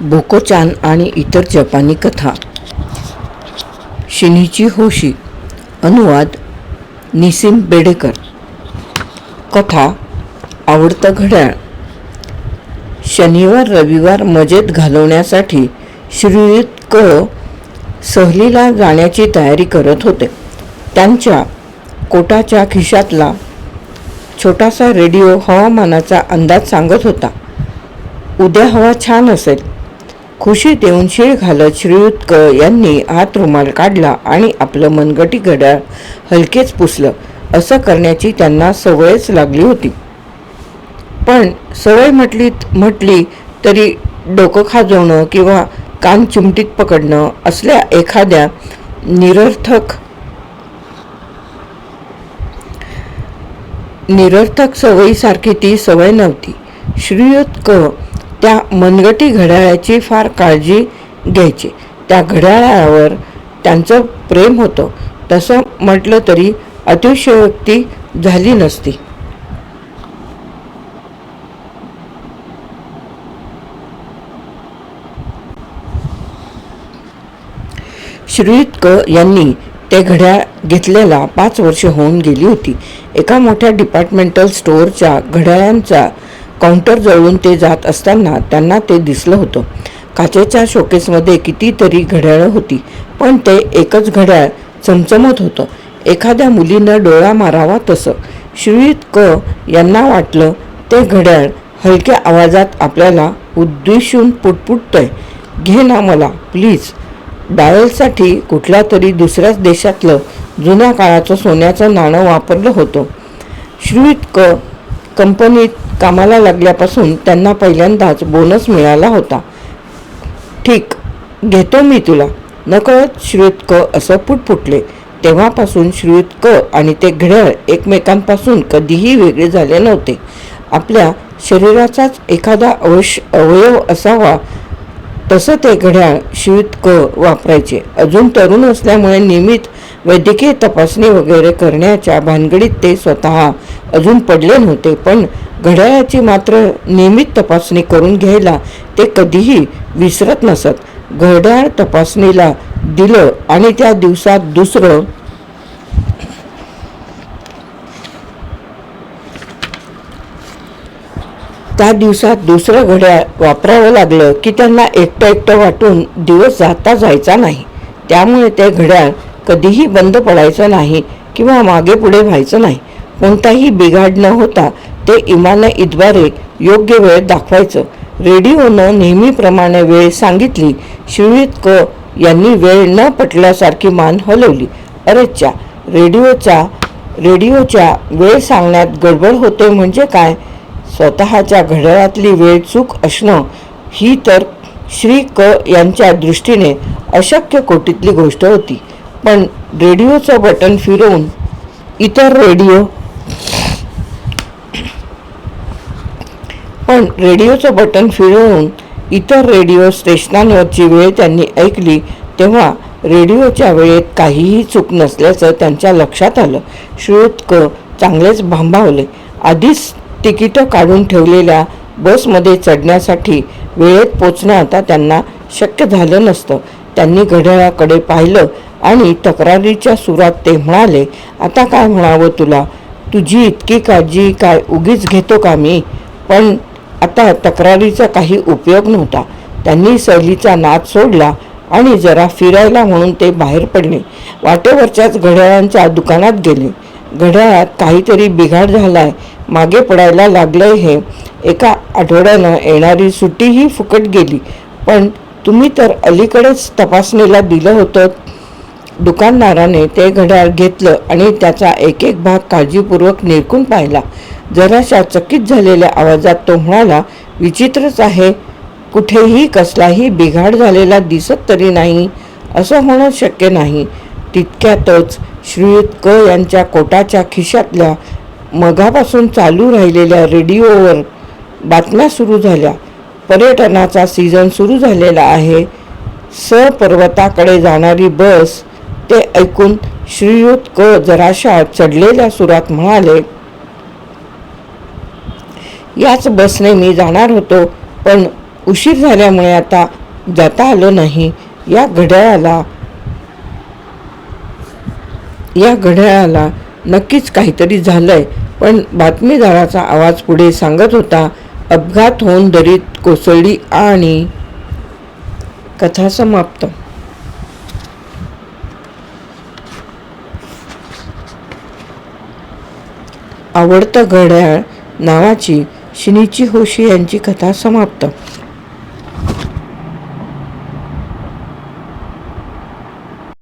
बोकोचान आणि इतर जपानी कथा. शिनीची होशी अनुवाद निसीम बेडेकर. कथा आवडतं घड्याळ. शनिवार रविवार मजेत घालवण्यासाठी श्रीयुत क सहलीला जाण्याची तयारी करत होते. त्यांच्या कोटाच्या खिशातला छोटासा रेडिओ हवामानाचा अंदाज सांगत होता. उद्या हवा छान असेल. खुशी देऊन शिळ घालत श्रीयुतक यांनी हात रुमाल काढला आणि आपलं मनगटी घड्याळ हलकेच पुसलं. असं करण्याची त्यांना सवयच लागली होती. पण सवय म्हटली म्हटली तरी डोकं खाजवणं किंवा कान चिमटीत पकडणं असल्या एखाद्या निरर्थक निरर्थक सवयीसारखी ती सवय नव्हती. श्रीयुत क त्या मनगटी घड्याळाची फार काळजी घ्यायची. त्या घड्याळावर त्यांचं प्रेम होतं. तसं म्हटलं तरी अतिशयोक्ती झाली नसती. श्रीयुतक यांनी ते घड्याळ घेतलेला पाच वर्ष होऊन गेली होती. एका मोठ्या डिपार्टमेंटल स्टोअरच्या घड्याळांचा काउंटर जवळून ते जात असताना त्यांना ते दिसलं होतं. काचेच्या शोकेसमध्ये कितीतरी घड्याळं होती पण ते एकच घड्याळ चमचमत होतं. एखाद्या मुलीनं डोळा मारावा तसं. श्रीयुत क यांना वाटलं ते घड्याळ हलक्या आवाजात आपल्याला उद्देशून पुटपुटतंय. घे ना मला प्लीज डायलसाठी कुठल्या तरी दुसऱ्याच देशातलं जुन्या काळाचं सोन्याचं नाणं वापरलं होतं. श्रीयुत क कंपनीत कामाला लागल्यापासून त्यांना पहिल्यांदाच बोनस मिळाला होता. ठीक घेतो मी तुला. नकळत श्रीयुत क असं पुटपुटले. तेव्हापासून श्रीयुत क आणि ते घड्याळ एकमेकांपासून कधीही वेगळे झाले नव्हते. आपल्या शरीराचाच एखादा अवश अवयव असावा तसं ते घड्याळ श्रीयुत क वापरायचे. अजून तरुण असल्यामुळे नियमित वैद्यकीय तपासणी वगैरे करण्याच्या भानगडीत ते स्वतः अजून पडले नव्हते पण घड्याळाची मात्र नियमित तपासणी करून घ्यायला ते कधीही विसरत नसत. घड्याळ तपासणीला दिलं आणि त्या दिवसात दुसरं त्या दिवसात दुसरं घड्याळ वापरावं लागलं की त्यांना एकटं एकटं वाटून दिवस जाता जायचा नाही. त्यामुळे ते घड्याळ कधीही बंद पडायचं नाही किंवा मागे पुढे व्हायचं नाही. कोणताही बिघाड न होता ते इमाने इद्वारे योग्य वेळ दाखवायचं. रेडिओनं नेहमीप्रमाणे वेळ सांगितली. श्रीयुत क यांनी वेळ न पटल्यासारखी मान हलवली. अरेच्या रेडिओचा रेडिओच्या वेळ सांगण्यात गडबड होते म्हणजे काय? स्वतःच्या घड्याळातली वेळ चूक असणं ही तर श्री क यांच्या दृष्टीने अशक्य कोटीतली गोष्ट होती. पण रेडिओचं बटन फिरवून इतर रेडिओ पण रेडिओचं बटन फिरवून इतर रेडिओ स्टेशनांवरची वेळ त्यांनी ऐकली तेव्हा रेडिओच्या वेळेत काहीही चूक नसल्याचं त्यांच्या लक्षात आलं. श्रोतक चांगलेच भांबावले. आधीच तिकीटं काढून ठेवलेल्या बसमध्ये चढण्यासाठी वेळेत पोचणं आता त्यांना शक्य झालं नसतं. त्यांनी घड्याळाकडे पाहिलं आणि तक्रारीच्या सुरात ते म्हणाले आता काय म्हणावं तुला? तुझी इतकी काळजी काय उगीच घेतो का मी? पण आता तक्रारीचा काही उपयोग नव्हता. त्यांनी सहलीचा नाद सोडला आणि जरा फिरायला म्हणून ते बाहेर पडले. वाटेवरच्याच घड्याळांच्या दुकानात गेले. घड्याळात काहीतरी बिघाड झालाय. मागे पडायला लागलंय हे. एका आठवड्यानं येणारी सुट्टीही फुकट गेली. पण तुम्ही तर अलीकडेच तपासणीला दिलं होतं. दुकानदाराने ते घड्याळ घेतलं आणि त्याचा एक एक भाग काळजीपूर्वक निरकून पाहिला. जराशा चकित झालेल्या आवाजात तो म्हणाला विचित्रच आहे. कुठेही कसलाही बिघाड झालेला दिसत तरी नाही. असं होणं शक्य नाही. तितक्यातच श्रीयुत क यांच्या कोटाच्या खिशातल्या मगापासून चालू राहिलेल्या रेडिओवर बातम्या सुरू झाल्या. पर्यटनाचा सीझन सुरू झालेला आहे. स पर्वताकडे जाणारी बस ते ऐकून श्रीयुत क जराशा चढलेल्या सुरात म्हणाले याच बसने मी जाणार होतो पण उशीर झाल्यामुळे आता जाता आलं नाही. या घड्याळाला या घड्याळाला नक्कीच काहीतरी झालंय. पण बातमीदाराचा आवाज पुढे सांगत होता अपघात होऊन दरीत कोसळली आणि कथा समाप्त. आवडतं घड्याळ नावाची शिनीची होशी यांची कथा समाप्त.